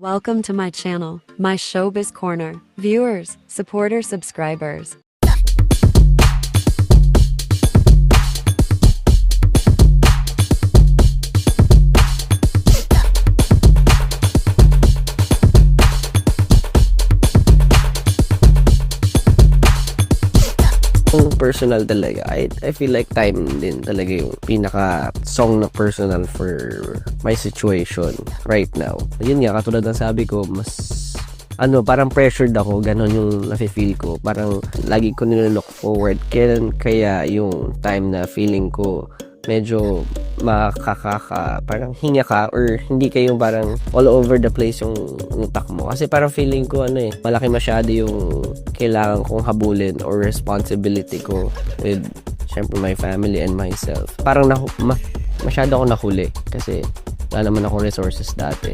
Welcome to my channel, my showbiz corner. Viewers, supporters, subscribers. Kung personal talaga, I, I feel like time din talaga yung pinaka song na personal for my situation right now. Yun nga, katulad ng sabi ko, mas ano, parang pressured ako, ganon yung nafe-feel ko. Parang lagi ko nilolook forward. Kailan kaya yung time na feeling ko medyo makakaka, parang hinga ka or hindi kayo parang all over the place yung utak mo. Kasi parang feeling ko ano eh, malaki masyado yung kailangan kong habulin or responsibility ko with syempre my family and myself. Parang nahu- ma- masyado ako nahuli kasi wala naman akong resources dati.